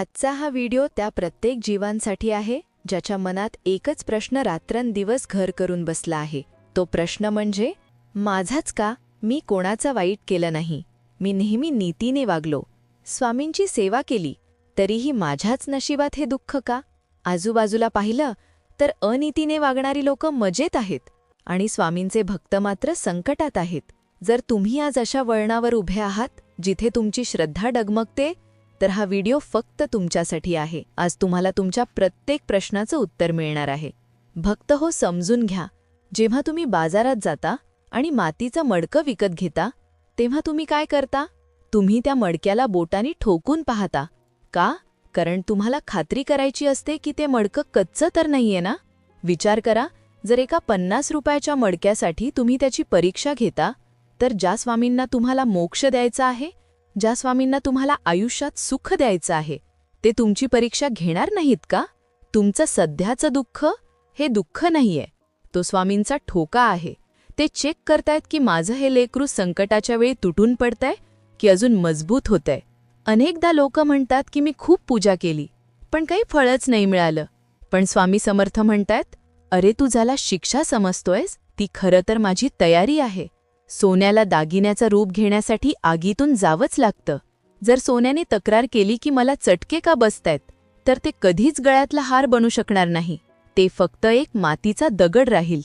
आजचा हा व्हिडिओ त्या प्रत्येक जीवांसाठी आहे ज्याच्या मनात एकच प्रश्न रात्रंदिवस घर करून बसला आहे. तो प्रश्न म्हणजे माझाच का? मी कोणाचं वाईट केलं नाही? मी नेहमी नीतीने वागलो. स्वामींची सेवा केली तरीही माझ्याच नशिबात हे दुःख का? आजूबाजूला पाहिलं तर अनितीने वागणारी लोक मजेत आहेत. आणि स्वामींचे भक्त मात्र संकटात आहेत. जर तुम्ही आज अशा वळणावर उभे आहात जिथे तुमची श्रद्धा डगमगते तर हा व्हिडिओ फक्त तुमच्यासाठी आहे. आज तुम्हाला तुमच्या प्रत्येक प्रश्नाचं उत्तर मिळणार आहे. भक्त हो समजून घ्या. जेव्हा तुम्ही बाजारात जाता आणि मातीचं मडकं विकत घेता तेव्हा तुम्ही काय करता? तुम्ही त्या मडक्याला बोटानी ठोकून पाहता. का? कारण तुम्हाला खात्री करायची असते की ते मडकं कच्चं तर नाहीये ना? विचार करा जर एका पन्नास रुपयाच्या मडक्यासाठी तुम्ही त्याची परीक्षा घेता तर ज्या स्वामींना तुम्हाला मोक्ष द्यायचा आहे ज्या स्वामींना तुम्हाला आयुष्यात सुख द्यायचं आहे ते तुमची परीक्षा घेणार नाहीत का? तुमचं सध्याचं दुःख हे दुःख नाहीये. तो स्वामींचा ठोका आहे. ते चेक करतायत की माझं हे लेकरू संकटाच्या वेळी तुटून पडतंय की अजून मजबूत होतंय. अनेकदा लोक म्हणतात की मी खूप पूजा केली पण काही फळच नाही मिळालं. पण स्वामी समर्थ म्हणतायत अरे तू ज्याला शिक्षा समजतोयस ती खरं तर माझी तयारी आहे. सोन्याला दागिन्याचा रूप घेण्यासाठी आगीतून जावंच लागतं. जर सोन्याने तक्रार केली की मला चटके का बसतायत तर ते कधीच गळ्यातला हार बनू शकणार नाही. ते फक्त एक मातीचा दगड राहील.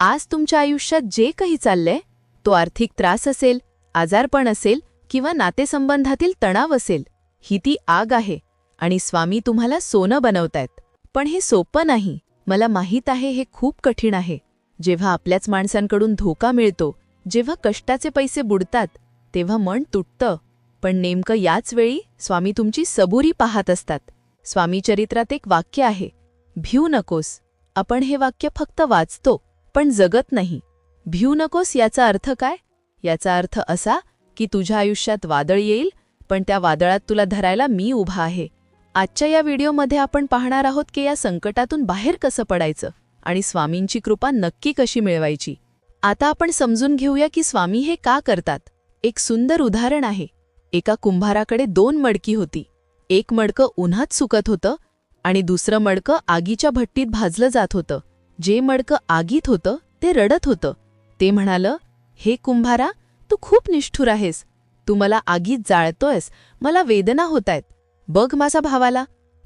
आज तुमच्या आयुष्यात जे काही चाललंय तो आर्थिक त्रास असेल आजारपण असेल किंवा नातेसंबंधातील तणाव असेल ही ती आग आहे आणि स्वामी तुम्हाला सोनं बनवतायत. पण हे सोपं नाही. मला माहीत आहे हे खूप कठीण आहे. जेव्हा आपल्याच माणसांकडून धोका मिळतो जेव्हा कष्टाचे पैसे बुडतात तेव्हा मन तुटतं. पण नेमकं याच वेळी स्वामी तुमची सबुरी पाहत असतात. स्वामी चरित्रात एक वाक्य आहे भिऊ नकोस. आपण हे वाक्य फक्त वाचतो पण जगत नाही. भिऊ नकोस याचा अर्थ काय? याचा अर्थ असा की तुझ्या आयुष्यात वादळ येईल पण त्या वादळात तुला धरायला मी उभा आहे. आजच्या या व्हिडिओमध्ये आपण पाहणार आहोत की या संकटातून बाहेर कसं पडायचं आणि स्वामींची कृपा नक्की कशी मिळवायची. आता आपण समजून घेऊया की स्वामी हे का करतात. एक सुंदर उदाहरण आहे. एका कुंभाराकडे दोन मडकी होती. एक मडकं उन्हात सुकत होतं आणि दुसरं मडकं आगीच्या भट्टीत भाजलं जात होतं. जे मडकं आगीत होतं ते रडत होतं. ते म्हणालं हे कुंभारा तू खूप निष्ठुर आहेस. तू मला आगीत जाळतोयस. मला वेदना होतायत. बघ माझा भावाला.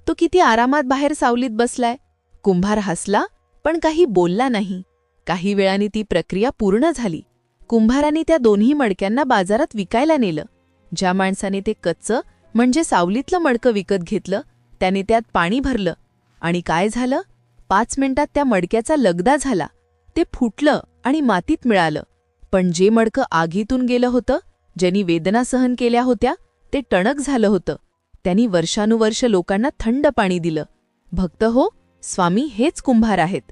तो किती आरामात बाहेर सावलीत बसलाय. कुंभार हसला पण काही बोलला नाही. काही वेळाने ती प्रक्रिया पूर्ण झाली. कुंभाराने त्या दोन्ही मडक्यांना बाजारात विकायला नेलं. ज्या माणसाने ते कच्चं म्हणजे सावलीतलं मडकं विकत घेतलं त्याने त्यात पाणी भरलं. आणि काय झालं? पाच मिनिटात त्या मडक्याचा लगदा झाला. ते फुटलं आणि मातीत मिळालं. पण जे मडकं आगीतून गेलं होतं ज्यांनी वेदना सहन केल्या होत्या ते टणक झालं होतं. त्यांनी वर्षानुवर्ष लोकांना थंड पाणी दिलं. भक्त हो स्वामी हेच कुंभार आहेत.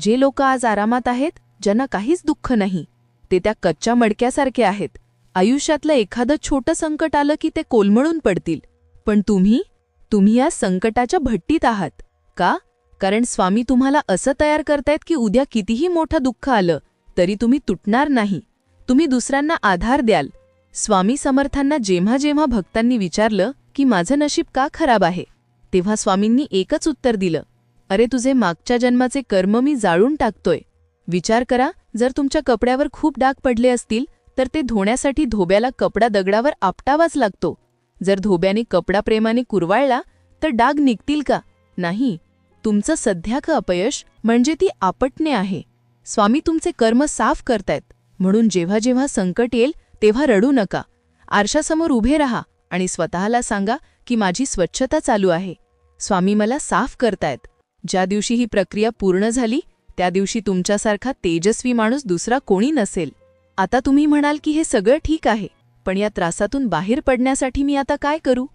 जे लोक आज आरामात आहेत ज्यांना काहीच दुःख नाही ते त्या कच्च्या मडक्यासारखे आहेत. आयुष्यातलं एखादं छोटं संकट आलं की ते कोलमळून पडतील. पण तुम्ही? तुम्ही या संकटाच्या भट्टीत आहात. का? कारण स्वामी तुम्हाला असं तयार करतायत की उद्या कितीही मोठं दुःख आलं तरी तुम्ही तुटणार नाही. तुम्ही दुसऱ्यांना आधार द्याल. स्वामी समर्थांना जेव्हा जेव्हा भक्तांनी विचारलं की माझं नशीब का खराब आहे तेव्हा स्वामींनी एकच उत्तर दिलं. अरे तुझे मागच्या जन्माचे कर्म मी जाळून टाकतोय. विचार करा जर तुमच्या कपड्यावर खूप डाग पडले असतील तर ते धुण्यासाठी धोब्याला कपडा दगडावर आपटावाच लागतो. जर धोब्याने कपडा प्रेमाने कुरवाळला तर डाग निघतील का? नाही. तुमचं सध्याक अपयश म्हणजे ती आपटणे आहे. स्वामी तुमचे कर्म साफ करतायत. म्हणून जेव्हा जेव्हा संकट येईल तेव्हा रडू नका. आरशासमोर उभे राहा आणि स्वतःला सांगा की माझी स्वच्छता चालू आहे. स्वामी मला साफ करतायत. ज्या दिवशी ही प्रक्रिया पूर्ण झाली त्या दिवशी तुमच्यासारखा तेजस्वी माणूस दुसरा कोणी नसेल. आता तुम्ही म्हणाल की हे सगळं ठीक आहे पण या त्रासातून बाहेर पडण्यासाठी मी आता काय करू?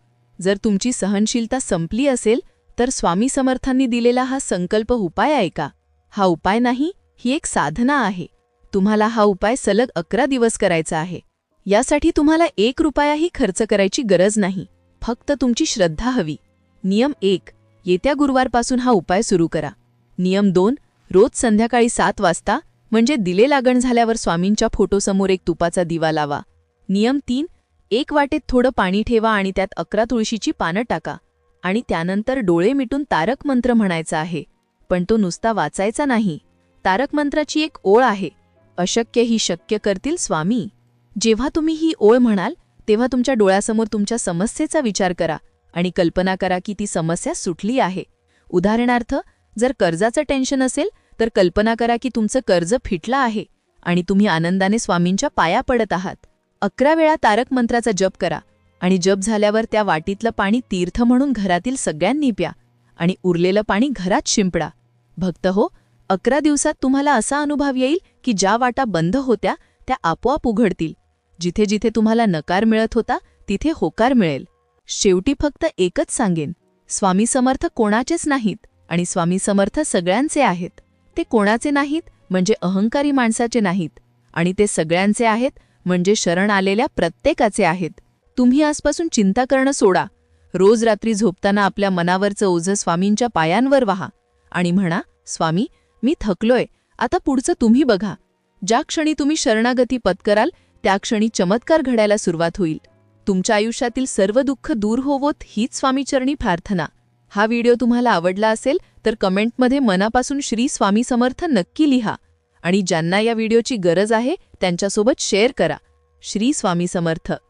जर तुमची सहनशीलता संपली असेल तर स्वामी समर्थांनी दिलेला हा संकल्प उपाय आहे का हा उपाय नाही ही एक साधना आहे. तुम्हाला हा उपाय सलग अकरा दिवस करायचा आहे. यासाठी तुम्हाला एक रुपयाही खर्च करायची गरज नाही. फक्त तुमची श्रद्धा हवी. नियम एक येत्या गुरुवारपासून हा उपाय सुरू करा. नियम दोन रोज संध्याकाळी सात वाजता म्हणजे दिले लागण झाल्यावर स्वामींच्या फोटोसमोर एक तुपाचा दिवा लावा. नियम तीन एक वाटेत थोडं पाणी ठेवा आणि त्यात अकरा तुळशीची पानं टाका. आणि त्यानंतर डोळे मिटून तारक मंत्र म्हणायचा आहे. पण तो नुसता वाचायचा नाही. तारक मंत्राची एक ओळ आहे. अशक्य ही शक्य करतील स्वामी. जेव्हा तुम्ही ही ओळ म्हणाल तेव्हा तुमच्या डोळ्यासमोर तुमच्या समस्येचा विचार करा. आणि कल्पना करा की ती समस्या सुटली आहे. उदाहरणार्थ जर कर्जाचं टेन्शन असेल तर कल्पना करा की तुमचं कर्ज फिटलं आहे आणि तुम्ही आनंदाने स्वामींच्या पाया पडत आहात. अकरा वेळा तारक मंत्राचा जप करा आणि जप झाल्यावर त्या वाटीतलं पाणी तीर्थ म्हणून घरातील सगळ्यांनी प्या आणि उरलेलं पाणी घरात शिंपडा. भक्त हो अकरा दिवसात तुम्हाला असा अनुभव येईल की ज्या वाटा बंद होत्या त्या आपोआप उघडतील. जिथे जिथे तुम्हाला नकार मिळत होता तिथे होकार मिळेल. शेवटी फक्त एकच सांगेन. स्वामी समर्थ कोणाचेच नाहीत आणि स्वामी समर्थ सगळ्यांचे आहेत. ते कोणाचे नाहीत म्हणजे अहंकारी माणसाचे नाहीत. आणि ते सगळ्यांचे आहेत म्हणजे शरण आलेल्या प्रत्येकाचे आहेत. तुम्ही आजपासून चिंता करणं सोडा. रोज रात्री झोपताना आपल्या मनावरचं ओझं स्वामींच्या पायांवर व्हा. आणि म्हणा स्वामी मी थकलोय. आता पुढचं तुम्ही बघा. ज्या क्षणी तुम्ही शरणागती पत्कराल त्या क्षणी चमत्कार घडायला सुरुवात होईल. तुमच्या आयुष्यातील सर्व दुःख दूर होवोत हीच स्वामीचरणी प्रार्थना. हा व्हिडिओ तुम्हाला आवडला असेल तर कमेंटमध्ये मनापासून श्री स्वामी समर्थ नक्की लिहा. आणि ज्यांना या व्हिडिओची गरज आहे त्यांच्यासोबत शेअर करा. श्री स्वामी समर्थ.